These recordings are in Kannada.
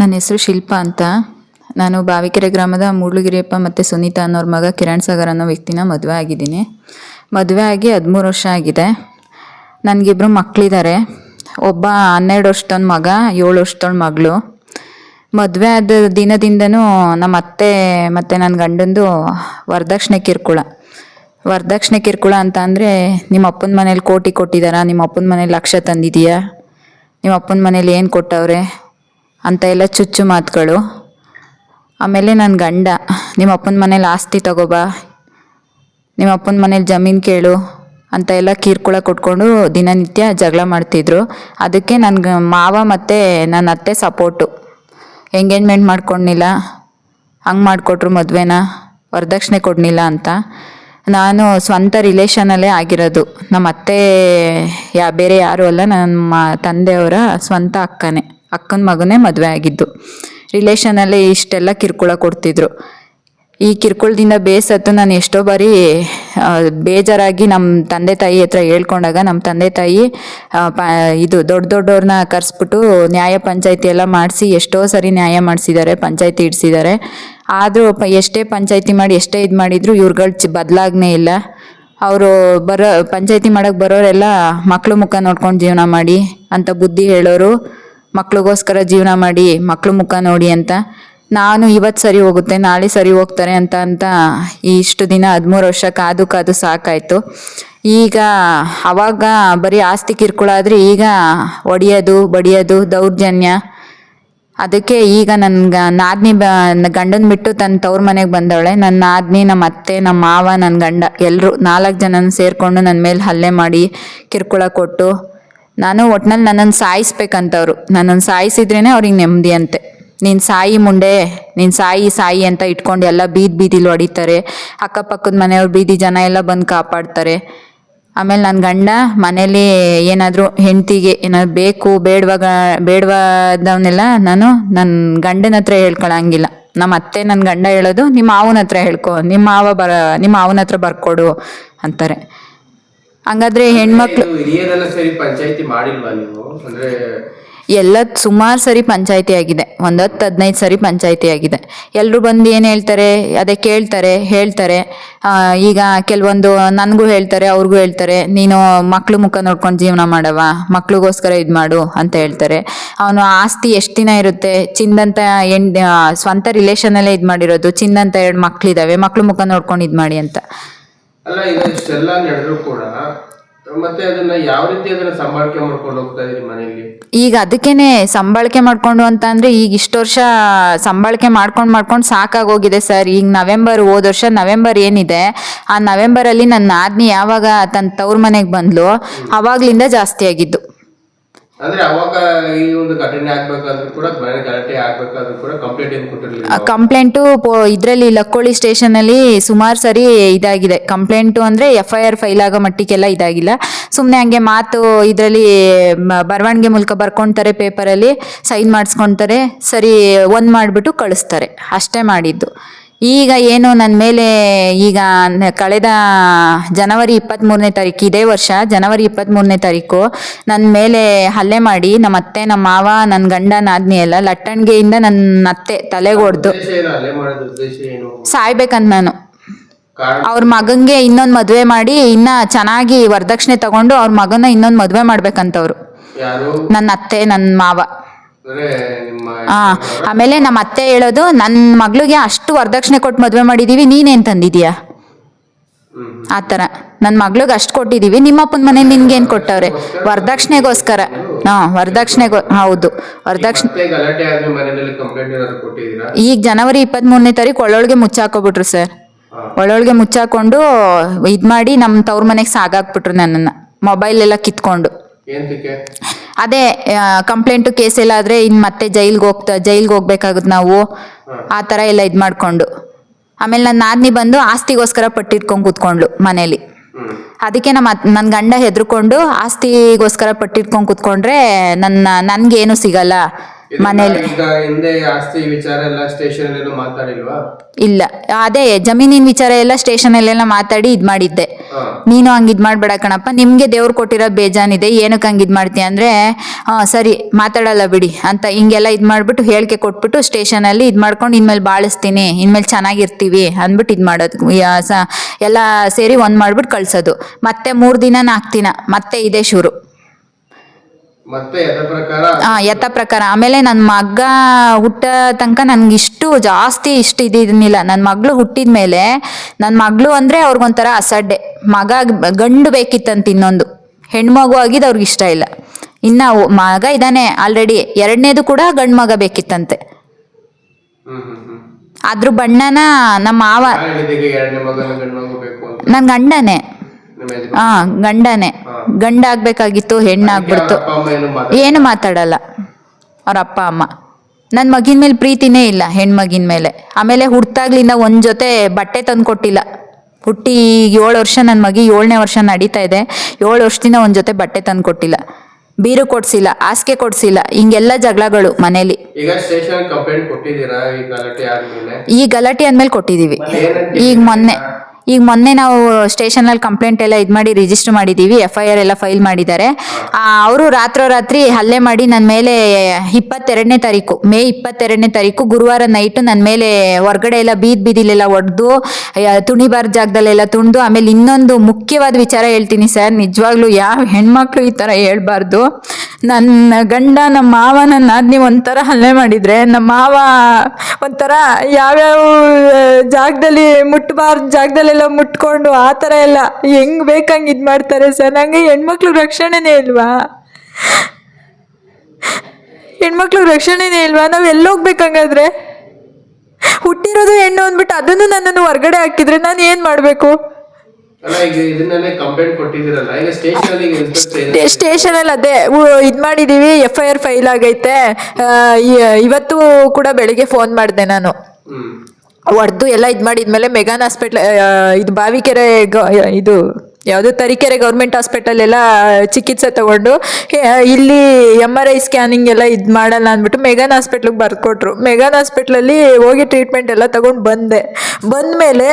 ನನ್ನ ಹೆಸರು ಶಿಲ್ಪ ಅಂತ. ನಾನು ಬಾವಿಕೆರೆ ಗ್ರಾಮದ ಮೂಡ್ಲುಗಿರಿಯಪ್ಪ ಮತ್ತು ಸುನೀತಾ ಅನ್ನೋರ ಮಗ ಕಿರಣ್ ಸಾಗರ್ ಅನ್ನೋ ವ್ಯಕ್ತಿನ ಮದುವೆ ಆಗಿದ್ದೀನಿ. ಮದುವೆ ಆಗಿ ಹದಿಮೂರು ವರ್ಷ ಆಗಿದೆ. ನನಗಿಬ್ಬರು ಮಕ್ಕಳಿದ್ದಾರೆ ಒಬ್ಬ ಹನ್ನೆರಡು ವರ್ಷದೊಂದು ಮಗ, ಏಳು ವರ್ಷದವಳ ಮಗಳು. ಮದುವೆ ಆದ ದಿನದಿಂದನೂ ನಮ್ಮ ಅತ್ತೆ ಮತ್ತು ನನ್ನ ಗಂಡಂದು ವರದಕ್ಷಿಣೆ ಕಿರುಕುಳ. ವರದಕ್ಷಿಣೆ ಕಿರುಕುಳ ಅಂತ ಅಂದರೆ ನಿಮ್ಮ ಅಪ್ಪನ ಮನೇಲಿ ಕೋಟಿ ಕೊಟ್ಟಿದ್ದಾರಾ ನಿಮ್ಮ ಅಪ್ಪನ ಮನೇಲಿ ಲಕ್ಷ ತಂದಿದೀಯಾ? ನಿಮ್ಮ ಅಪ್ಪನ ಮನೇಲಿ ಏನು ಕೊಟ್ಟವ್ರೆ? ಅಂತ ಎಲ್ಲ ಚುಚ್ಚು ಮಾತುಗಳು. ಆಮೇಲೆ ನನ್ನ ಗಂಡ ನಿಮ್ಮ ಅಪ್ಪನ ಮನೇಲಿ ಆಸ್ತಿ ತಗೋಬಾ ನಿಮ್ಮ ಅಪ್ಪನ ಮನೇಲಿ ಜಮೀನು ಕೇಳು ಅಂತ ಎಲ್ಲ ಕಿರ್ಕುಳ ಕೊಟ್ಕೊಂಡು ದಿನನಿತ್ಯ ಜಗಳ ಮಾಡ್ತಿದ್ರು. ಅದಕ್ಕೆ ನನ್ನ ಮಾವ ಮತ್ತು ನನ್ನ ಅತ್ತೆ ಸಪೋರ್ಟು. ಎಂಗೇಜ್ಮೆಂಟ್ ಮಾಡ್ಕೊಂಡಿಲ್ಲ, ಹಂಗೆ ಮಾಡಿಕೊಟ್ರು ಮದುವೆನ, ವರದಕ್ಷಿಣೆ ಕೊಡಲಿಲ್ಲ ಅಂತ. ನಾನು ಸ್ವಂತ ರಿಲೇಷನಲ್ಲೇ ಆಗಿರೋದು. ನಮ್ಮ ಅತ್ತೆ ಯಾ, ಬೇರೆ ಯಾರೂ ಅಲ್ಲ ನನ್ನ ತಂದೆಯವರ ಸ್ವಂತ ಅಕ್ಕನೇ. ಅಕ್ಕನ ಮಗನೇ ಮದುವೆ ಆಗಿದ್ದು. ರಿಲೇಷನಲ್ಲೇ ಇಷ್ಟೆಲ್ಲ ಕಿರುಕುಳ ಕೊಡ್ತಿದ್ರು. ಈ ಕಿರುಕುಳದಿಂದ ಬೇಸತ್ತು ನಾನು ಎಷ್ಟೋ ಬಾರಿ ಬೇಜಾರಾಗಿ ನಮ್ಮ ತಂದೆ ತಾಯಿ ಹತ್ರ ಹೇಳ್ಕೊಂಡಾಗ ನಮ್ಮ ತಂದೆ ತಾಯಿ ಇದು ದೊಡ್ಡ ದೊಡ್ಡವ್ರನ್ನ ಕರೆಸ್ಬಿಟ್ಟು ನ್ಯಾಯ ಪಂಚಾಯತಿ ಎಲ್ಲ ಮಾಡಿಸಿ ಎಷ್ಟೋ ಸರಿ ನ್ಯಾಯ ಮಾಡಿಸಿದ್ದಾರೆ, ಪಂಚಾಯತಿ ಇಡಿಸಿದ್ದಾರೆ. ಆದರೂ ಎಷ್ಟೇ ಪಂಚಾಯತಿ ಮಾಡಿ, ಎಷ್ಟೇ ಇದು ಮಾಡಿದ್ರು ಇವ್ರುಗಳು ಚಿ ಬದಲಾಗ್ನೇ ಇಲ್ಲ. ಅವರು ಬರೋ, ಪಂಚಾಯತಿ ಮಾಡೋಕ್ಕೆ ಬರೋರೆಲ್ಲ ಮಕ್ಕಳು ಮುಖ ನೋಡ್ಕೊಂಡು ಜೀವನ ಮಾಡಿ ಅಂತ ಬುದ್ಧಿ ಹೇಳೋರು. ಮಕ್ಳಿಗೋಸ್ಕರ ಜೀವನ ಮಾಡಿ ಮಕ್ಳು ಮುಖ ನೋಡಿ ಅಂತ. ನಾನು ಇವತ್ತು ಸರಿ ಹೋಗುತ್ತೆ, ನಾಳೆ ಸರಿ ಹೋಗ್ತಾರೆ ಅಂತ ಅಂತ ಇಷ್ಟು ದಿನ ಹದಿಮೂರು ವರ್ಷ ಕಾದು ಕಾದು ಸಾಕಾಯಿತು. ಈಗ ಅವಾಗ ಬರೀ ಆಸ್ತಿ ಕಿರ್ಕುಳ ಆದರೆ ಈಗ ಒಡೆಯೋದು, ಬಡಿಯೋದು, ದೌರ್ಜನ್ಯ. ಅದಕ್ಕೆ ಈಗ ನನ್ನ ನಾದ್ನಿ ಬ, ಗಂಡನ ಬಿಟ್ಟು ತನ್ನ ತವ್ರ ಮನೆಗೆ ಬಂದವಳೆ. ನನ್ನ ನಾದ್ನಿ ನಮ್ಮ ಅತ್ತೆ ನಮ್ಮ ಮಾವ ನನ್ನ ಗಂಡ ಎಲ್ಲರೂ ನಾಲ್ಕು ಜನನ ಸೇರಿಕೊಂಡು ನನ್ನ ಮೇಲೆ ಹಲ್ಲೆ ಮಾಡಿ ಕಿರ್ಕುಳ ಕೊಟ್ಟು ನಾನು ಒಟ್ನಲ್ಲಿ ನನ್ನನ್ನು ಸಾಯಿಸ್ಬೇಕಂತವ್ರು. ನನ್ನನ್ನು ಸಾಯಿಸಿದ್ರೇ ಅವ್ರಿಗೆ ನೆಮ್ಮದಿ ಅಂತೆ. ನೀನು ಸಾಯಿ ಮುಂಡೆ, ನೀನು ಸಾಯಿ ಸಾಯಿ ಅಂತ ಇಟ್ಕೊಂಡು ಎಲ್ಲ ಬೀದಿ ಬೀದಿಲಿ ಹೊಡಿತಾರೆ. ಅಕ್ಕಪಕ್ಕದ ಮನೆಯವ್ರು ಬೀದಿ ಜನ ಎಲ್ಲ ಬಂದು ಕಾಪಾಡ್ತಾರೆ. ಆಮೇಲೆ ನನ್ನ ಗಂಡ ಮನೇಲಿ ಏನಾದರೂ ಹೆಂಡತಿಗೆ ಏನಾದ್ರು ಬೇಕು, ಬೇಡವಾಗ ಬೇಡವಾದವನ್ನೆಲ್ಲ ನಾನು ನನ್ನ ಗಂಡನ ಹತ್ರ ಹೇಳ್ಕೊಳಂಗಿಲ್ಲ. ನಮ್ಮ ಅತ್ತೆ ನನ್ನ ಗಂಡ ಹೇಳೋದು, ನಿಮ್ಮ ಮಾವನ ಹತ್ರ ಹೇಳ್ಕೊ, ನಿಮ್ಮ ಮಾವ ಬರ, ನಿಮ್ಮ ಮಾವನ ಹತ್ರ ಬರ್ಕೊಡು ಅಂತಾರೆ. ಹಂಗಾದ್ರೆ ಹೆಣ್ಮಕ್ಳು ಇದು ಹಿರಿಯರೆಲ್ಲ ಸೇರಿ ಪಂಚಾಯತಿ ಮಾಡಿಲ್ವಾ ನೀವು? ಅಂದ್ರೆ ಎಲ್ಲ ಸುಮಾರು ಸರಿ ಪಂಚಾಯತಿ ಆಗಿದೆ. ಒಂದು ಹತ್ತು ಹದಿನೈದು ಸರಿ ಪಂಚಾಯತಿ ಆಗಿದೆ. ಎಲ್ಲರೂ ಬಂದು ಏನು ಹೇಳ್ತಾರೆ? ಅದೇ ಕೇಳ್ತಾರೆ ಹೇಳ್ತಾರೆ. ಈಗ ಕೆಲವೊಂದು ನನಗೂ ಹೇಳ್ತಾರೆ ಅವ್ರಿಗೂ ಹೇಳ್ತಾರೆ. ನೀನು ಮಕ್ಳು ಮುಖ ನೋಡ್ಕೊಂಡು ಜೀವನ ಮಾಡವ ಮಕ್ಳಿಗೋಸ್ಕರ ಇದು ಮಾಡು ಅಂತ ಹೇಳ್ತಾರೆ. ಅವನು ಆಸ್ತಿ ಎಷ್ಟು ದಿನ ಇರುತ್ತೆ? ಚಿಂದಂತ ಹೆಣ್ ಸ್ವಂತ ರಿಲೇಷನಲ್ಲೇ ಇದು ಮಾಡಿರೋದು. ಚಿಂದಂತ ಎರಡು ಮಕ್ಳಿದಾವೆ. ಮಕ್ಳು ಮುಖ ನೋಡ್ಕೊಂಡು ಇದು ಮಾಡಿ ಅಂತ. ಅಲ್ಲ ಈಗ ಇಷ್ಟೆಲ್ಲ ನಡೆದ್ರು ಕೂಡ ಮತ್ತೆ ಅದನ್ನ ಯಾವ ರೀತಿ ಅದನ್ನ ಸಂಬಳಕೆ ಮಾಡ್ಕೊಂಡು ಹೋಗ್ತಾ ಇದ್ರಿ ಮನೆಯಲ್ಲಿ? ಈಗ ಅದಕ್ಕೇನೆ ಸಂಬಳಕೆ ಮಾಡ್ಕೊಂಡು ಅಂತ ಅಂದ್ರೆ ಈಗ ಇಷ್ಟು ವರ್ಷ ಸಂಬಳಕೆ ಮಾಡ್ಕೊಂಡು ಮಾಡ್ಕೊಂಡು ಸಾಕಾಗೋಗಿದೆ ಸರ್. ಈಗ ನವೆಂಬರ್ ಹೋದ ವರ್ಷ ನವೆಂಬರ್ ಏನಿದೆ ಆ ನವೆಂಬರ್ ಅಲ್ಲಿ ನನ್ನ ಆದ್ನಿ ಯಾವಾಗ ತನ್ನ ತವ್ರ ಮನೆಗೆ ಬಂದ್ಲು? ಅವಾಗ್ಲಿಂದ ಜಾಸ್ತಿ ಆಗಿದ್ದು. ಅಂದ್ರೆ ಅವಾಗ ಕಂಪ್ಲೇಂಟ್ ಕಂಪ್ಲೇಂಟು ಇದರಲ್ಲಿ ಲಕ್ಕೋಳಿ ಸ್ಟೇಷನಲ್ಲಿ ಸುಮಾರು ಸರಿ ಇದಾಗಿದೆ. ಕಂಪ್ಲೇಂಟು ಅಂದ್ರೆ ಎಫ್ ಐ ಆರ್ ಫೈಲ್ ಆಗೋ ಮಟ್ಟಿಗೆಲ್ಲ ಇದಾಗಿಲ್ಲ. ಸುಮ್ಮನೆ ಹಂಗೆ ಮಾತು ಇದರಲ್ಲಿ ಬರವಣಿಗೆ ಮೂಲಕ ಬರ್ಕೊಳ್ತಾರೆ ಪೇಪರಲ್ಲಿ ಸೈನ್ ಮಾಡಿಸ್ಕೊತಾರೆ, ಸರಿ, ಒಂದು ಮಾಡಿಬಿಟ್ಟು ಕಳಿಸ್ತಾರೆ. ಅಷ್ಟೇ ಮಾಡಿದ್ದು. ಈಗ ಏನು ನನ್ನ ಮೇಲೆ ಈಗ ಕಳೆದ ಜನವರಿ ಇಪ್ಪತ್ತ್ಮೂರನೇ ತಾರೀಕು ಇದೇ ವರ್ಷ ಜನವರಿ ಇಪ್ಪತ್ತ್ಮೂರನೇ ತಾರೀಕು ನನ್ನ ಮೇಲೆ ಹಲ್ಲೆ ಮಾಡಿ ನಮ್ಮ ಅತ್ತೆ ನಮ್ಮ ಮಾವ ನನ್ನ ಗಂಡ ನಾದ್ನಿ ಎಲ್ಲ ಲಟ್ಟಣಿಗೆಯಿಂದ ನನ್ನ ಅತ್ತೆ ತಲೆಗೊಡ್ದು. ಸಾಯ್ಬೇಕಂತ ನಾನು. ಅವ್ರ ಮಗಂಗೆ ಇನ್ನೊಂದು ಮದುವೆ ಮಾಡಿ ಇನ್ನ ಚೆನ್ನಾಗಿ ವರದಕ್ಷಿಣೆ ತಗೊಂಡು ಅವ್ರ ಮಗನ ಇನ್ನೊಂದು ಮದುವೆ ಮಾಡ್ಬೇಕಂತವ್ರು. ನನ್ನ ಅತ್ತೆ ನನ್ನ ಮಾವ. ಆ ಆಮೇಲೆ ನಮ್ಮ ಅತ್ತೆ ಹೇಳೋದು ನನ್ನ ಮಗಳಿಗೆ ಅಷ್ಟು ವರದಕ್ಷಿಣೆ ಕೊಟ್ಟು ಮದುವೆ ಮಾಡಿದೀವಿ ನೀನೇನ್ ತಂದಿದೀಯಾ? ಆ ಥರ. ನನ್ನ ಮಗ್ಳಿಗೆ ಅಷ್ಟು ಕೊಟ್ಟಿದ್ದೀವಿ ನಿಮ್ಮಪ್ಪನ ಮನೆ ನಿನ್ಗೇನು ಕೊಟ್ಟವ್ರೆ? ವರದಕ್ಷಿಣೆಗೋಸ್ಕರ. ಹಾಂ ವರದಕ್ಷಿಣೆಗೋ ಹೌದು. ವರದಕ್ಷಿಣೆ ಈಗ ಜನವರಿ ಇಪ್ಪತ್ತ್ಮೂರನೇ ತಾರೀಕು ಒಳ್ಳೊಳಗೆ ಮುಚ್ಚಾಕೋಬಿಟ್ರು ಸರ್. ಒಳ್ಳೊಳಗೆ ಮುಚ್ಚಾಕೊಂಡು ಇದು ಮಾಡಿ ನಮ್ಮ ತವ್ರ ಮನೆಗೆ ಸಾಗಾಕ್ಬಿಟ್ರು ನನ್ನನ್ನು. ಮೊಬೈಲ್ ಎಲ್ಲ ಕಿತ್ಕೊಂಡು. ಅದೇ ಕಂಪ್ಲೇಂಟ್ ಕೇಸ್ ಎಲ್ಲ ಆದ್ರೆ ಇನ್ ಮತ್ತೆ ಜೈಲ್ಗೆ ಹೋಗ್ತಾ ಜೈಲ್ಗೆ ಹೋಗ್ಬೇಕಾಗುತ್ತೆ ನಾವು. ಆ ತರ ಎಲ್ಲ ಇದು ಮಾಡ್ಕೊಂಡು. ಆಮೇಲೆ ನನ್ನ ನಾದ್ನಿ ಬಂದು ಆಸ್ತಿಗೋಸ್ಕರ ಪಟ್ಟಿಟ್ಕೊಂಡು ಕೂತ್ಕೊಂಡ್ಳು ಮನೇಲಿ. ಅದಕ್ಕೆ ನಮ್ಮ ನನ್ನ ಗಂಡ ಹೆದರ್ಕೊಂಡು ಆಸ್ತಿಗೋಸ್ಕರ ಪಟ್ಟಿಟ್ಕೊಂಡು ಕೂತ್ಕೊಂಡ್ರೆ ನನ್ನ ನನ್ಗೇನು ಸಿಗಲ್ಲ. ಮನೇಲಿ ಈಗ ಹಿಂದೆ ಆಸ್ತಿ ವಿಚಾರ ಎಲ್ಲ ಸ್ಟೇಷನ್ ಅಲ್ಲೆಲ್ಲ ಮಾತಾಡಿಲ್ವಾ? ಇಲ್ಲ. ಅದೇ ಜಮೀನಿನ ವಿಚಾರ ಎಲ್ಲ ಸ್ಟೇಷನಲ್ಲೆಲ್ಲ ಮಾತಾಡಿ ಇದು ಮಾಡಿದ್ದೆ. ನೀನು ಹಂಗೆ ಇದು ಮಾಡಬೇಡ ಕಣಪ್ಪ. ನಿಮಗೆ ದೇವ್ರು ಬೇಜಾನ್ ಬೇಜಾನಿದೆ. ಏನಕ್ಕೆ ಹಂಗ ಇದ್ ಮಾಡ್ತೀಯ ಅಂದ್ರೆ ಹಾಂ ಸರಿ ಮಾತಾಡಲ್ಲ ಬಿಡಿ ಅಂತ ಹಿಂಗೆಲ್ಲ ಇದು ಮಾಡ್ಬಿಟ್ಟು ಹೇಳಿಕೆ ಕೊಟ್ಬಿಟ್ಟು ಸ್ಟೇಷನಲ್ಲಿ ಇದು ಮಾಡ್ಕೊಂಡು ಇನ್ಮೇಲೆ ಬಾಳಿಸ್ತೀನಿ ಇನ್ಮೇಲೆ ಚೆನ್ನಾಗಿರ್ತೀವಿ ಅಂದ್ಬಿಟ್ಟು ಇದು ಮಾಡೋದು. ಎಲ್ಲ ಸೇರಿ ಒಂದ್ ಮಾಡ್ಬಿಟ್ಟು ಕಳ್ಸೋದು. ಮತ್ತೆ ಮೂರು ದಿನ ನಾಲ್ಕು ದಿನ ಮತ್ತೆ ಇದೆ ಶುರು. ಯಥ ಪ್ರಕಾರ? ಆಮೇಲೆ ನನ್ನ ಮಗ ಹುಟ್ಟ ತನಕ ನನ್ಗೆ ಇಷ್ಟು ಜಾಸ್ತಿ ಇಷ್ಟ ಇದಿದ್ನಿಲ್ಲ ನನ್ನ ಮಗಳು ಹುಟ್ಟಿದ ಮೇಲೆ ನನ್ನ ಮಗಳು ಅಂದರೆ ಅವ್ರಿಗೊಂಥರ ಅಸಡ್ಡೆ. ಮಗ ಗಂಡು ಬೇಕಿತ್ತಂತ ಇನ್ನೊಂದು. ಹೆಣ್ಮಗು ಆಗಿದ್ದು ಅವ್ರಿಗೆ ಇಷ್ಟ ಇಲ್ಲ. ಇನ್ನು ಮಗ ಇದ್ದಾನೆ ಆಲ್ರೆಡಿ ಎರಡನೇದು ಕೂಡ ಗಂಡು ಮಗ ಬೇಕಿತ್ತಂತೆ. ಅದ್ರ ಬಣ್ಣನ ನಮ್ಮ ಮಾವ ನನ್ನ ಗಂಡನೇ? ಹಾ. ಗಂಡನೇ ಆಗ್ಬೇಕಾಗಿತ್ತು ಹೆಣ್ಣಾಗ್ಬಿಡ್ತು ಏನು ಮಾತಾಡ ಏನು ಮಾತಾಡಲ್ಲ. ಅವ್ರ ಅಪ್ಪ ಅಮ್ಮ. ನನ್ನ ಮಗಿನ ಮೇಲೆ ಪ್ರೀತಿನೇ ಇಲ್ಲ ಹೆಣ್ಮಗಿನ ಮೇಲೆ. ಆಮೇಲೆ ಹುಟ್ಟಾಗ್ಲಿಂದ ಒಂದು ಜೊತೆ ಬಟ್ಟೆ ತಂದು ಕೊಟ್ಟಿಲ್ಲ. ಹುಟ್ಟಿ ಈಗ ಏಳು ವರ್ಷ ನನ್ನ ಮಗಿ ಏಳನೇ ವರ್ಷ ನಡೀತಾ ಇದೆ. ಏಳು ವರ್ಷದಿಂದ ಒಂದು ಜೊತೆ ಬಟ್ಟೆ ತಂದು ಕೊಟ್ಟಿಲ್ಲ. ಬೀರು ಕೊಡ್ಸಿಲ್ಲ ಹಾಸಿಗೆ ಕೊಡ್ಸಿಲ್ಲ. ಹಿಂಗೆಲ್ಲ ಜಗಳಗಳು ಮನೇಲಿ. ಈ ಗಲಾಟೆ ಅಂದ್ಮೇಲೆ ಕೊಟ್ಟಿದೀವಿ ಈಗ ಮೊನ್ನೆ ಈಗ ಮೊನ್ನೆ ನಾವು ಸ್ಟೇಷನಲ್ಲಿ ಕಂಪ್ಲೇಂಟ್ ಎಲ್ಲ ಇದು ಮಾಡಿ ರಿಜಿಸ್ಟರ್ ಮಾಡಿದ್ದೀವಿ ಎಫ್ ಐ ಆರ್ ಎಲ್ಲ ಫೈಲ್ ಮಾಡಿದ್ದಾರೆ. ಅವರು ರಾತ್ರೋರಾತ್ರಿ ಹಲ್ಲೆ ಮಾಡಿ ನನ್ನ ಮೇಲೆ ಇಪ್ಪತ್ತೆರಡನೇ ತಾರೀಕು, ಮೇ ಇಪ್ಪತ್ತೆರಡನೇ ತಾರೀಕು ಗುರುವಾರ ನೈಟು ನನ್ನ ಮೇಲೆ ಹೊರಗಡೆ ಎಲ್ಲ ಬೀದ್ ಬೀದಿಲೆಲ್ಲ ಒಡೆದು ತುಣಿಬಾರ ಜಾಗದಲ್ಲೆಲ್ಲ ತುಣಿದು ಆಮೇಲೆ ಇನ್ನೊಂದು ಮುಖ್ಯವಾದ ವಿಚಾರ ಹೇಳ್ತೀನಿ ಸರ್, ನಿಜವಾಗ್ಲೂ ಯಾವ ಹೆಣ್ಮಕ್ಳು ಈ ಥರ ಹೇಳ್ಬಾರ್ದು. ನನ್ನ ಗಂಡ ನಮ್ಮ ಮಾವ ನನ್ನ ನಾದ್ನಿ ಒಂಥರ ಹಲ್ಲೆ ಮಾಡಿದ್ರೆ ನಮ್ಮ ಮಾವ ಒಂಥರ ಯಾವ್ಯಾವ ಜಾಗದಲ್ಲಿ ಮುಟ್ಟಬಾರ್ದು ಜಾಗದಲ್ಲೆಲ್ಲ ಮುಟ್ಕೊಂಡು ಆ ಥರ ಎಲ್ಲ ಹೆಂಗ್ ಬೇಕಂಗೆ ಇದು ಮಾಡ್ತಾರೆ ಸರ್? ನನಗೆ ಹೆಣ್ಮಕ್ಳು ರಕ್ಷಣೆನೇ ಇಲ್ವಾ? ಹೆಣ್ಮಕ್ಳು ರಕ್ಷಣೆನೇ ಇಲ್ವಾ? ನಾವು ಎಲ್ಲೋಗ್ಬೇಕಂಗಾದ್ರೆ? ಹುಟ್ಟಿರೋದು ಹೆಣ್ಣು ಅಂದ್ಬಿಟ್ಟು ಅದನ್ನು ನನ್ನನ್ನು ಹೊರ್ಗಡೆ ಹಾಕಿದ್ರೆ ನಾನು ಏನು ಮಾಡಬೇಕು? ಸ್ಟೇಷನಲ್ಲಿ ಅದೇ ಇದು ಮಾಡಿದ್ದೀವಿ ಎಫ್ ಐ ಆರ್ ಫೈಲ್ ಆಗೈತೆ. ಇವತ್ತು ಕೂಡ ಬೆಳಿಗ್ಗೆ ಫೋನ್ ಮಾಡಿದೆ ನಾನು. ಹೊಡೆದು ಎಲ್ಲ ಇದು ಮಾಡಿದ್ಮೇಲೆ ಮೆಗಾನ್ ಹಾಸ್ಪಿಟ್ಲ್ ಇದು ಬಾವಿಕೆರೆ ಗ- ಇದು ಯಾವುದು ತರೀಕೆರೆ ಗೌರ್ಮೆಂಟ್ ಹಾಸ್ಪಿಟಲ್ ಚಿಕಿತ್ಸೆ ತಗೊಂಡು ಇಲ್ಲಿ ಎಂ ಆರ್ ಐ ಸ್ಕ್ಯಾನಿಂಗ್ ಎಲ್ಲ ಇದು ಮಾಡಲ್ಲ ಅಂದ್ಬಿಟ್ಟು ಮೆಗಾನ್ ಹಾಸ್ಪಿಟ್ಲಿಗೆ ಬರ್ಕೊಟ್ರು. ಮೆಗಾನ್ ಹಾಸ್ಪಿಟ್ಲಲ್ಲಿ ಹೋಗಿ ಟ್ರೀಟ್ಮೆಂಟ್ ಎಲ್ಲ ತಗೊಂಡು ಬಂದೆ. ಬಂದಮೇಲೆ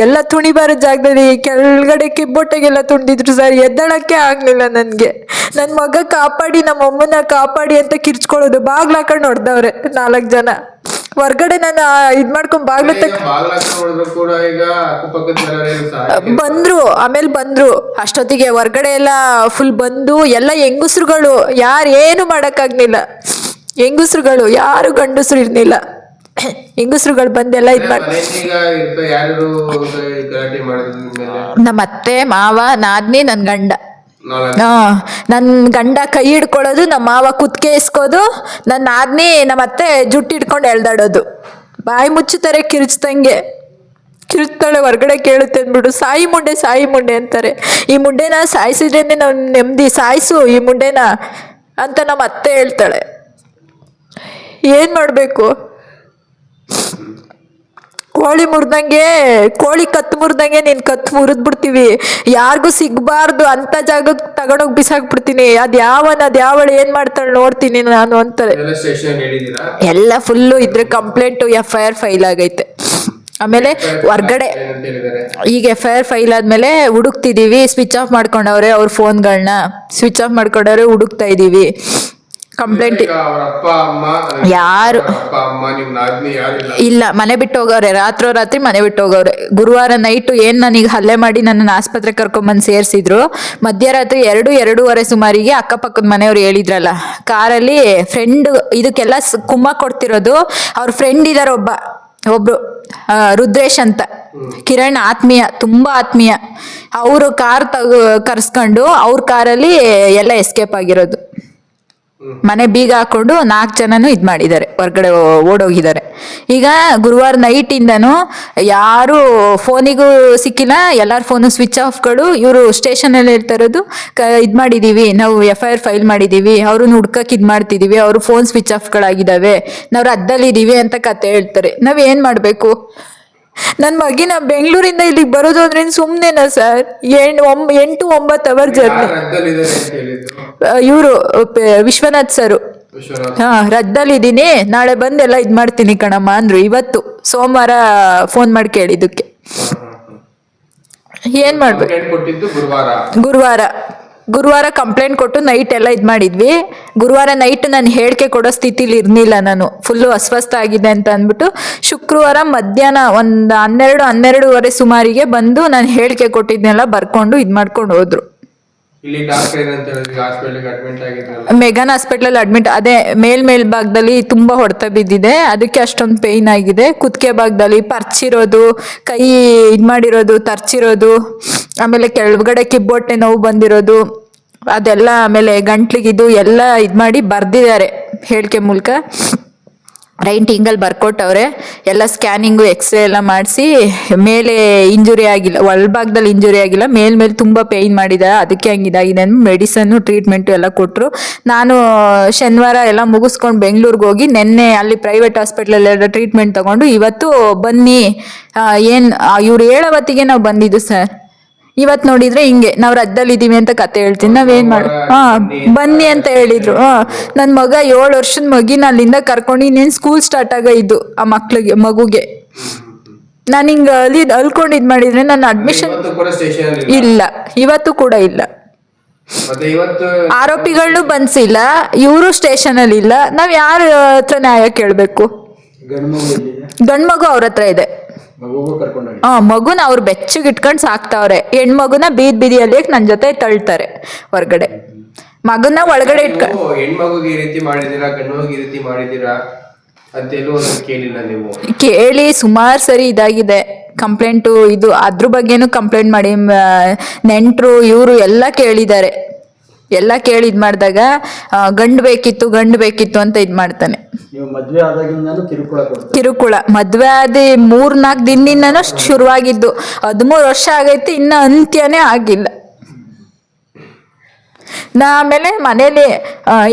ಎಲ್ಲ ತುಣಿ ಬರೋ ಜಾಗದಲ್ಲಿ ಕೆಳಗಡೆ ಕಿಬ್ಬೊಟ್ಟೆಗೆಲ್ಲ ತುಂಡಿದ್ರು ಸರ್ ಎದ್ದಳಕ್ಕೆ ಆಗಲಿಲ್ಲ ನನಗೆ. ನನ್ನ ಮಗ ಕಾಪಾಡಿ ನಮ್ಮ ಅಮ್ಮನ ಕಾಪಾಡಿ ಅಂತ ಕಿರ್ಚ್ಕೊಳ್ಳೋದು. ಬಾಗ್ಲಾಕೊಂಡು ಹೊಡೆದವ್ರೆ ನಾಲ್ಕು ಜನ. ಹೊರ್ಗಡೆ ನಾನು ಇದು ಮಾಡ್ಕೊಂಡ್ ಬಾಗ್ಲ ಕೂಡ ಈಗ ಅಕ್ಕಪಕ್ಕದ ಬಂದ್ರು ಆಮೇಲೆ ಬಂದ್ರು. ಅಷ್ಟೊತ್ತಿಗೆ ಹೊರ್ಗಡೆ ಎಲ್ಲ ಫುಲ್ ಬಂದು ಎಲ್ಲ ಹೆಂಗಸ್ರುಗಳು ಯಾರು ಏನು ಮಾಡೋಕ್ಕಾಗ್ಲಿಲ್ಲ ಹೆಂಗಸ್ರುಗಳು ಯಾರು ಗಂಡಸ್ರು ಇರ್ಲಿಲ್ಲ ಹೆಂಗಸ್ರುಗಳು ಬಂದೆಲ್ಲ ಇದು ಮಾಡಿ ಮನೆಯಲ್ಲಿ ಈಗ ಇರ್ತ ಯಾರು ಗಲಾಟೆ ಮಾಡಿದ್ರ ಮೇಲೆ ನಮ್ಮ ಅತ್ತೆ ಮಾವ ನಾದ್ನಿ ನನ್ನ ಗಂಡ. ಹಾ ನನ್ ಗಂಡ ಕೈ ಹಿಡ್ಕೊಳ್ಳೋದು ನಮ್ಮ ಮಾವ ಕುದ್ಕೆ ಇಸ್ಕೋದು ನನ್ನ ಆದ್ನಿ ನಮ್ಮ ಅತ್ತೆ ಜುಟ್ಟು ಹಿಡ್ಕೊಂಡು ಎಳ್ದಾಡೋದು. ಬಾಯಿ ಮುಚ್ಚುತ್ತಾರೆ, ಕಿರ್ಚ್ದಂಗೆ. ಕಿರ್ಚ್ತಾಳೆ, ಹೊರ್ಗಡೆ ಕೇಳುತ್ತೆ ಅಂದ್ಬಿಡು, ಸಾಯಿ ಮುಂಡೆ ಸಾಯಿ ಮುಂಡೆ ಅಂತಾರೆ. ಈ ಮುಂಡೆನ ಸಾಯಿಸಿದ್ರೆ ನಾವು ನೆಮ್ಮದಿ ಸಾಯಿಸು ಈ ಮುಂಡೆನ ಅಂತ ನಮ್ಮ ಅತ್ತೆ ಹೇಳ್ತಾಳೆ. ಏನು ಮಾಡಬೇಕು? ಕೋಳಿ ಮುರಿದಂಗೆ ಕೋಳಿ ಕತ್ತು ಮುರಿದಂಗೆ ನೀನು ಕತ್ತು ಮುರಿದ್ಬಿಡ್ತೀವಿ ಯಾರಿಗೂ ಸಿಗ್ಬಾರ್ದು ಅಂತ ಜಾಗಕ್ಕೆ ತಗೊಂಡೋಗಿ ಬಿಸಾಕ್ಬಿಡ್ತೀನಿ ಅದ್ ಯಾವನ್ ಅದ್ ಯಾವಳು ಏನು ಮಾಡ್ತಾಳೆ ನೋಡ್ತೀನಿ ನಾನು ಅಂತಾರೆ. ಎಲ್ಲ ಫುಲ್ಲು ಇದ್ರೆ complaint F I R file ಆಗೈತೆ. ಆಮೇಲೆ ಹೊರ್ಗಡೆ ಈಗ ಎಫ್ ಐ ಆರ್ ಫೈಲ್ ಆದ್ಮೇಲೆ ಹುಡುಕ್ತಿದೀವಿ. ಸ್ವಿಚ್ ಆಫ್ ಮಾಡ್ಕೊಂಡವ್ರೆ ಅವ್ರ ಫೋನ್ಗಳನ್ನ ಸ್ವಿಚ್ ಆಫ್ ಮಾಡ್ಕೊಂಡವ್ರೆ ಹುಡುಕ್ತಾ ಇದ್ದೀವಿ ಕಂಪ್ಲೇಂಟ್ ಯಾರು? ಇಲ್ಲ ಮನೆ ಬಿಟ್ಟು ಹೋಗವ್ರೆ. ರಾತ್ರೋ ರಾತ್ರಿ ಮನೆ ಬಿಟ್ಟು ಹೋಗವ್ರೆ. ಗುರುವಾರ ನೈಟು ಏನು ನನಗೆ ಹಲ್ಲೆ ಮಾಡಿ ನನ್ನನ್ನು ಆಸ್ಪತ್ರೆಗೆ ಕರ್ಕೊಂಬಂದು ಸೇರಿಸಿದ್ರು ಮಧ್ಯರಾತ್ರಿ ಎರಡು ಎರಡೂವರೆ ಸುಮಾರಿಗೆ ಅಕ್ಕಪಕ್ಕದ ಮನೆಯವ್ರು ಹೇಳಿದ್ರಲ್ಲ ಕಾರಲ್ಲಿ ಫ್ರೆಂಡ್ ಇದಕ್ಕೆಲ್ಲ ಕುಮ್ಮ ಕೊಡ್ತಿರೋದು ಅವ್ರ ಫ್ರೆಂಡ್ ಇದಾರೆ ಒಬ್ಬ ಒಬ್ರು ರುದ್ರೇಶ್ ಅಂತ. ಕಿರಣ್ ಆತ್ಮೀಯ ತುಂಬಾ ಆತ್ಮೀಯ. ಅವರು ಕಾರ್ ತಗ ಕರ್ಸ್ಕೊಂಡು ಅವ್ರ ಕಾರಲ್ಲಿ ಎಲ್ಲ ಎಸ್ಕೇಪ್ ಆಗಿರೋದು. ಮನೆ ಬೀಗ ಹಾಕೊಂಡು ನಾಲ್ಕು ಜನನು ಇದು ಮಾಡಿದ್ದಾರೆ, ಹೊರ್ಗಡೆ ಓಡೋಗಿದ್ದಾರೆ. ಈಗ ಗುರುವಾರ ನೈಟಿಂದನೂ ಯಾರು ಫೋನಿಗೂ ಸಿಕ್ಕಿಲ್ಲ, ಎಲ್ಲರ ಫೋನು ಸ್ವಿಚ್ ಆಫ್ಗಳು ಇವರು ಸ್ಟೇಷನಲ್ಲಿ ಹೇಳ್ತಾ ಇರೋದು, ಕ, ಇದು ಮಾಡಿದ್ದೀವಿ ನಾವು ಎಫ್ ಐ ಆರ್ ಫೈಲ್ ಮಾಡಿದ್ದೀವಿ ಅವ್ರನ್ನ ಹುಡ್ಕಕ್ಕೆ ಇದು ಮಾಡ್ತಿದ್ದೀವಿ ಅವರು ಫೋನ್ ಸ್ವಿಚ್ ಆಫ್ಗಳಾಗಿದ್ದಾವೆ ನಾವು ರದ್ದಲ್ಲಿದ್ದೀವಿ ಅಂತ ಕತೆ ಹೇಳ್ತಾರೆ. ನಾವು ಏನು ಮಾಡಬೇಕು? ನನ್ನ ಮಗಿನ ಬೆಂಗಳೂರಿಂದ ಇಲ್ಲಿಗೆ ಬರೋದು ಅಂದ್ರೆ ಸುಮ್ಮನೆನಾ ಸರ್ ಎಂಟು ಒಂಬ ಎಂಟು ಒಂಬತ್ತು ಅವರ್ ಜರ್ನಿ ಇವರು ವಿಶ್ವನಾಥ್ ಸರು. ಹಾ ರದ್ದಲ್ಲಿದ್ದೀನಿ. ನಾಳೆ ಬಂದೆಲ್ಲ ಇದು ಮಾಡ್ತೀನಿ ಕಣಮ್ಮ ಅಂದ್ರು ಇವತ್ತು. ಸೋಮವಾರ ಫೋನ್ ಮಾಡಿ ಕೇಳಿದ್ದಕ್ಕೆ. ಏನ್ ಮಾಡ್ಬೇಕು? ಗುರುವಾರ. ಗುರುವಾರ ಕಂಪ್ಲೇಂಟ್ ಕೊಟ್ಟು ನೈಟ್ ಎಲ್ಲ ಇದು ಮಾಡಿದ್ವಿ. ಗುರುವಾರ ನೈಟ್ ನಾನು ಹೇಳಿಕೆ ಕೊಡೋ ಸ್ಥಿತಿಲಿ ಇರಲಿಲ್ಲ ನಾನು. ಫುಲ್ಲು ಅಸ್ವಸ್ಥ ಆಗಿದೆ ಅಂತ ಅಂದ್ಬಿಟ್ಟು ಶುಕ್ರವಾರ ಮಧ್ಯಾಹ್ನ ಒಂದು ಹನ್ನೆರಡು ಹನ್ನೆರಡುವರೆ ಸುಮಾರಿಗೆ ಬಂದು ನಾನು ಹೇಳಿಕೆ ಕೊಟ್ಟಿದ್ದನ್ನೆಲ್ಲ ಬರ್ಕೊಂಡು ಇದು ಮಾಡ್ಕೊಂಡು ಹೋದ್ರು. ಇಲ್ಲಿ ಹೇಳಿದ್ರಿ ಹಾಸ್ಪಿಟಲ್ಗೆ ಅಡ್ಮಿಟ್ ಮೆಗನ್ ಹಾಸ್ಪಿಟ್ಲಲ್ಲಿ ಅಡ್ಮಿಟ್ ಅದೇ ಮೇಲ್ ಮೇಲ್ ಭಾಗದಲ್ಲಿ ತುಂಬಾ ಹೊಡೆತ ಬಿದ್ದಿದೆ. ಅದಕ್ಕೆ ಅಷ್ಟೊಂದು ಪೇಯ್ನ್ ಆಗಿದೆ. ಕುತ್ತಿಗೆ ಭಾಗದಲ್ಲಿ ಪರ್ಚಿರೋದು, ಕೈ ಇದು ಮಾಡಿರೋದು, ತರ್ಚಿರೋದು, ಆಮೇಲೆ ಕೆಳಗಡೆ ಕಿಬ್ಬೊಟ್ಟೆ ನೋವು ಬಂದಿರೋದು, ಅದೆಲ್ಲ ಆಮೇಲೆ ಗಂಟ್ಲಿಗಿದು ಎಲ್ಲ ಇದು ಮಾಡಿ ಬರ್ದಿದ್ದಾರೆ, ಹೇಳಿಕೆ ಮೂಲಕ. ರೈಟಿಂಗಲ್ಲಿ ಬರ್ಕೊಟ್ಟವ್ರೆ ಎಲ್ಲ ಸ್ಕ್ಯಾನಿಂಗು ಎಕ್ಸ್ರೇ ಎಲ್ಲ ಮಾಡಿಸಿ, ಮೇಲೆ ಇಂಜುರಿ ಆಗಿಲ್ಲ, ಒಳಭಾಗದಲ್ಲಿ ಇಂಜುರಿ ಆಗಿಲ್ಲ, ಮೇಲ್ ಮೇಲೆ ತುಂಬ ಪೇಯ್ನ್ ಮಾಡಿದ್ದಾರೆ ಅದಕ್ಕೆ ಹಂಗೆ ಇದಾಗಿದೆ ಅಂತ ಮೆಡಿಸನ್ನು ಟ್ರೀಟ್ಮೆಂಟು ಎಲ್ಲ ಕೊಟ್ಟರು ನಾನು, ಶನಿವಾರ ಎಲ್ಲ ಮುಗಿಸ್ಕೊಂಡು ಬೆಂಗಳೂರಿಗೆ ಹೋಗಿ, ನಿನ್ನೆ ಅಲ್ಲಿ ಪ್ರೈವೇಟ್ ಹಾಸ್ಪಿಟ್ಲಲ್ಲೆಲ್ಲ ಟ್ರೀಟ್ಮೆಂಟ್ ತೊಗೊಂಡು, ಇವತ್ತು ಬನ್ನಿ ಏನು ಇವ್ರು ಹೇಳೋ ಹೊತ್ತಿಗೆ ನಾವು ಬಂದಿದ್ದು ಸರ್. ಇವತ್ತು ನೋಡಿದ್ರೆ ಹಿಂಗೆ ನಾವು ಇದೀವಿ ಅಂತ ಕತೆ ಹೇಳ್ತೀನಿ. ನಾವೇನ್ ಮಾಡ್ ಹಾ ಬನ್ನಿ ಅಂತ ಹೇಳಿದ್ರು. ಹಾ ನನ್ನ ಮಗ ಏಳು ವರ್ಷದ ಮಗಿನ ಅಲ್ಲಿಂದ ಕರ್ಕೊಂಡು ಇನ್ನೇನ್ ಸ್ಕೂಲ್ ಸ್ಟಾರ್ಟ್ ಆಗ ಇದ್ದು ಆ ಮಕ್ಳಿಗೆ ಮಗುಗೆ. ನಾನು ಹಿಂಗೆ ಅಲ್ಲಿ ಅಲ್ಕೊಂಡು ಇದ್ ಮಾಡಿದ್ರೆ ನನ್ನ ಅಡ್ಮಿಷನ್ ಇಲ್ಲ? ಇವತ್ತು ಕೂಡ ಇಲ್ಲ. ಆರೋಪಿಗಳು ಬನ್ಸಿಲ್ಲ ಇವರು ಸ್ಟೇಷನ್ ಅಲ್ಲಿ ಇಲ್ಲ. ನಾವು ಯಾರ ಹತ್ರ ನ್ಯಾಯ ಕೇಳಬೇಕು? ಗಂಡ್ಮಗು ಅವ್ರ ಹತ್ರ ಇದೆ. ಆ ಮಗುನ ಅವ್ರು ಬೆಚ್ಚಗೆ ಇಟ್ಕೊಂಡು ಸಾಕ್ತಾವ್ರೆ. ಹೆಣ್ಮಗುನ ಬೀದ್ ಬೀದಿಯಲ್ಲಿ ನನ್ನ ಜೊತೆ ತಳ್ತಾರೆ ಹೊರ್ಗಡೆ. ಮಗನ ಒಳಗಡೆ ಇಟ್ಕೊಂಡು ಹೆಣ್ಮಗುಗೆ ಈ ರೀತಿ ಮಾಡಿದೀರಾ ಗಂಡು ಈ ರೀತಿ ಮಾಡಿದೀರಾ ಕೇಳಿ ಸುಮಾರು ಸರಿ ಇದಾಗಿದೆ. ಕಂಪ್ಲೇಂಟು ಇದು ಅದ್ರ ಬಗ್ಗೆನೂ ಕಂಪ್ಲೇಂಟ್ ಮಾಡಿ ನೆಂಟರು ಇವರು ಎಲ್ಲ ಕೇಳಿದ್ದಾರೆ. ಎಲ್ಲ ಕೇಳಿ ಇದ್ ಮಾಡಿದಾಗ ಗಂಡು ಬೇಕಿತ್ತು ಗಂಡು ಬೇಕಿತ್ತು ಅಂತ ಇದ್ ಮಾಡ್ತಾನೆ. ಕಿರುಕುಳ ಮದ್ವೆ ಆದ ಮೂರ್ ನಾಲ್ಕು ದಿನದಿಂದನೂ ಶುರುವಾಗಿದ್ದು. ಹದಿಮೂರು ವರ್ಷ ಆಗೈತಿ ಇನ್ನ ಅಂತ್ಯನೇ ಆಗಿಲ್ಲ. ನಾ ಆಮೇಲೆ ಮನೇಲಿ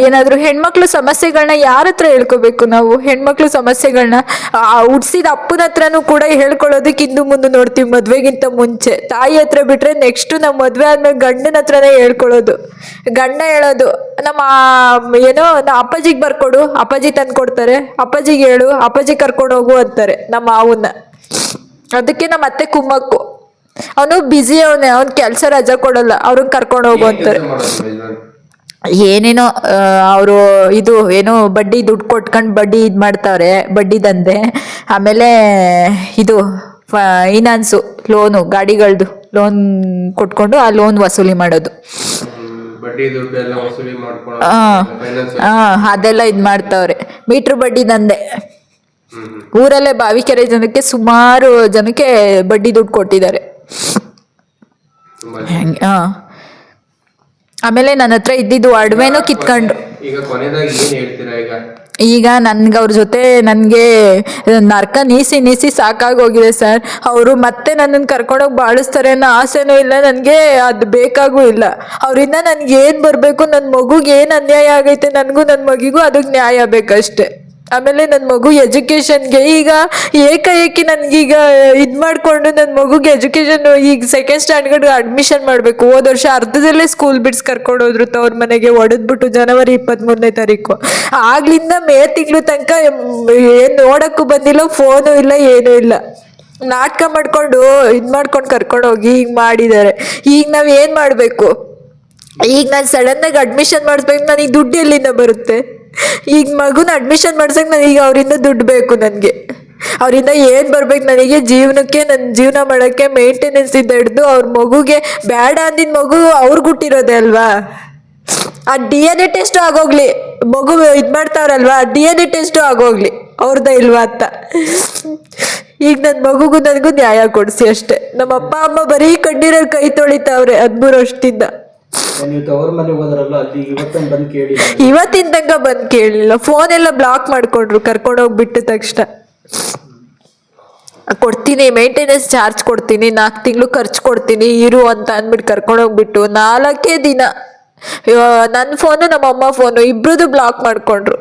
ಏನಾದರೂ ಹೆಣ್ಮಕ್ಳು ಸಮಸ್ಯೆಗಳನ್ನ ಯಾರ ಹತ್ರ ಹೇಳ್ಕೋಬೇಕು ನಾವು? ಹೆಣ್ಮಕ್ಳು ಸಮಸ್ಯೆಗಳನ್ನ ಹುಡ್ಸಿದ ಅಪ್ಪನ ಹತ್ರನೂ ಕೂಡ ಹೇಳ್ಕೊಳ್ಳೋದಕ್ಕೆ ಹಿಂದು ಮುಂದೆ ನೋಡ್ತೀವಿ ಮದ್ವೆಗಿಂತ ಮುಂಚೆ. ತಾಯಿ ಹತ್ರ ಬಿಟ್ರೆ ನೆಕ್ಸ್ಟ್ ನಮ್ಮ ಮದ್ವೆ ಆದ್ಮೇಲೆ ಗಂಡನ ಹತ್ರನೇ ಹೇಳ್ಕೊಳ್ಳೋದು. ಗಂಡ ಹೇಳೋದು, ನಮ್ಮ, ಏನೋ ಅಪ್ಪಾಜಿಗೆ ಬರ್ಕೊಡು, ಅಪ್ಪಾಜಿ ತಂದು ಕೊಡ್ತಾರೆ ಅಪ್ಪಾಜಿಗೆ ಹೇಳು, ಅಪ್ಪಾಜಿ ಕರ್ಕೊಂಡು ಹೋಗು ಅಂತಾರೆ ನಮ್ಮ ಮಾವನ್ನ. ಅದಕ್ಕೆ ನಮ್ಮ ಅತ್ತೆ ಕುಮ್ಮಕ್ಕು. ಅವನು ಬ್ಯುಸಿ ಅವನೇ ಅವ್ನ ಕೆಲಸ ರಜಾ ಕೊಡಲ್ಲ ಅವ್ರನ್ನ ಕರ್ಕೊಂಡು ಹೋಗು ಅಂತಾರೆ. ಏನೇನೋ ಅವರು ಇದು ಏನೋ ಬಡ್ಡಿ ದುಡ್ಡು ಕೊಟ್ಕೊಂಡು ಬಡ್ಡಿ ಇದು ಮಾಡ್ತಾವ್ರೆ ಬಡ್ಡಿ ದಂಧೆ. ಆಮೇಲೆ ಇದು ಫೈನಾನ್ಸು ಲೋನು ಗಾಡಿಗಳದ್ದು ಲೋನ್ ಕೊಟ್ಕೊಂಡು ಆ ಲೋನ್ ವಸೂಲಿ ಮಾಡೋದು. ಫೈನಾನ್ಸ್ ಅದೆಲ್ಲ ಇದು ಮಾಡ್ತಾವ್ರೆ. ಮೀಟ್ರ್ ಬಡ್ಡಿ ದಂದೆ. ಊರಲ್ಲೇ ಬಾವಿಕೆರೆ ಜನಕ್ಕೆ ಸುಮಾರು ಜನಕ್ಕೆ ಬಡ್ಡಿ ದುಡ್ಡು ಕೊಟ್ಟಿದ್ದಾರೆ. ಹೆಂಗೆ ಹಾಂ ಆಮೇಲೆ ನನ್ನ ಹತ್ರ ಇದ್ದಿದ್ದು ಅಡ್ವೆನೂ ಕಿತ್ಕೊಂಡು ಈಗ ಕೊನೆದಾಗಿ ಏನು ಹೇಳ್ತೀರಾ ಈಗ? ಈಗ ನನ್ಗೆ ಅವ್ರ ಜೊತೆ ನನಗೆ ನರ್ಕ ನೀಸಿ ನೀಸಿ ಸಾಕಾಗೋಗಿದೆ ಸರ್. ಅವರು ಮತ್ತೆ ನನ್ನನ್ನು ಕರ್ಕೊಂಡೋಗಿ ಬಾಳಿಸ್ತಾರೆ ಅನ್ನೋ ಆಸೆನೂ ಇಲ್ಲ ನನಗೆ ಅದು ಬೇಕಾಗೂ ಇಲ್ಲ. ಅವರಿಂದ ನನಗೆ ಏನು ಬರಬೇಕು ನನ್ನ ಮಗುಗೆ ಏನು ಅನ್ಯಾಯ ಆಗೈತೆ ನನಗೂ ನನ್ನ ಮಗಿಗೂ ಅದಕ್ಕೆ ನ್ಯಾಯ ಬೇಕಷ್ಟೆ. ಆಮೇಲೆ ನನ್ನ ಮಗು ಎಜುಕೇಷನ್ಗೆ ಈಗ ಏಕಾಏಕಿ ನನಗೀಗ ಇದು ಮಾಡಿಕೊಂಡು ನನ್ನ ಮಗುಗೆ ಎಜುಕೇಷನ್ ಈಗ ಸೆಕೆಂಡ್ ಸ್ಟ್ಯಾಂಡರ್ಡ್ ಅಡ್ಮಿಷನ್ ಮಾಡಬೇಕು. ಹೋದ ವರ್ಷ ಅರ್ಧದಲ್ಲೇ ಸ್ಕೂಲ್ ಬಿಡ್ಸ್ ಕರ್ಕೊಂಡು ಹೋದ್ರು ತವ್ರ ಮನೆಗೆ. ಹೊಡೆದ್ಬಿಟ್ಟು ಜನವರಿ ಇಪ್ಪತ್ತ್ಮೂರನೇ ತಾರೀಕು. ಆಗ್ಲಿಂದ ಮೇ ತಿಂಗಳು ತನಕ ಏನು ನೋಡೋಕ್ಕೂ ಬಂದಿಲ್ಲ ಫೋನು ಇಲ್ಲ, ಏನೂ ಇಲ್ಲ. ನಾಟಕ ಮಾಡ್ಕೊಂಡು, ಇದು ಮಾಡ್ಕೊಂಡು ಕರ್ಕೊಂಡು ಹೋಗಿ ಹಿಂಗೆ ಮಾಡಿದ್ದಾರೆ. ಈಗ ನಾವು ಏನು ಮಾಡಬೇಕು? ಈಗ ನಾನು ಸಡನ್ನಾಗಿ ಅಡ್ಮಿಷನ್ ಮಾಡಿಸ್ಬೇಕು. ನನಗೆ ದುಡ್ಡು ಎಲ್ಲಿಂದ ಬರುತ್ತೆ? ಈಗ ಮಗುನ ಅಡ್ಮಿಷನ್ ಮಾಡ್ಸಕ್ಕೆ ನನಗೆ ಅವರಿಂದ ದುಡ್ಡು ಬೇಕು ನನಗೆ. ಅವರಿಂದ ಏನು ಬರ್ಬೇಕು ನನಗೆ? ಜೀವನಕ್ಕೆ ನನ್ನ ಜೀವನ ಮಾಡೋಕ್ಕೆ ಮೇಂಟೆನೆನ್ಸ್ ಇದ್ದ ಹಿಡ್ದು ಅವ್ರ ಮಗುಗೆ ಬೇಡ ಅಂದಿದ್ದ ಮಗು ಅವ್ರಿಗೆ ಹುಟ್ಟಿರೋದೆ ಅಲ್ವಾ? ಆ ಡಿ ಎನ್ ಎ ಟೆಸ್ಟ್ ಆಗೋಗ್ಲಿ. ಮಗು ಇದು ಮಾಡ್ತಾವ್ರಲ್ವಾ? ಡಿ ಎನ್ ಎ ಟೆಸ್ಟು ಆಗೋಗ್ಲಿ. ಅವ್ರದ ಇಲ್ವಾ ಅಂತ. ಈಗ ನನ್ನ ಮಗುಗೂ ನನಗೂ ನ್ಯಾಯ ಕೊಡಿಸಿ ಅಷ್ಟೇ. ನಮ್ಮ ಅಪ್ಪ ಅಮ್ಮ ಬರೀ ಕಣ್ಣೀರಲ್ಲಿ ಕೈ ತೊಳಿತಾವ್ರೆ ಹದಿಮೂರು ವರ್ಷದಿಂದ. ನೀವು ಇವತ್ತಿನ ತನಕ ಬಂದು ಕೇಳಿಲ್ಲ. ಫೋನ್ ಎಲ್ಲ ಬ್ಲಾಕ್ ಮಾಡ್ಕೊಂಡ್ರು, ಕರ್ಕೊಂಡು ಹೋಗ್ಬಿಟ್ಟ ತಕ್ಷಣ. ಕೊಡ್ತೀನಿ ಮೇಂಟೆನೆನ್ಸ್ ಚಾರ್ಜ್ ಕೊಡ್ತೀನಿ ನಾಲ್ಕು ತಿಂಗಳು ಖರ್ಚು ಕೊಡ್ತೀನಿ, ಇರು ಅಂತ ಅಂದ್ಬಿಟ್ಟು ಕರ್ಕೊಂಡು ಹೋಗ್ಬಿಟ್ಟು ನಾಲ್ಕೇ ದಿನ. ನನ್ನ ಫೋನು ನಮ್ಮ ಅಮ್ಮ ಫೋನು ಇಬ್ರದ್ದು ಬ್ಲಾಕ್ ಮಾಡ್ಕೊಂಡ್ರು.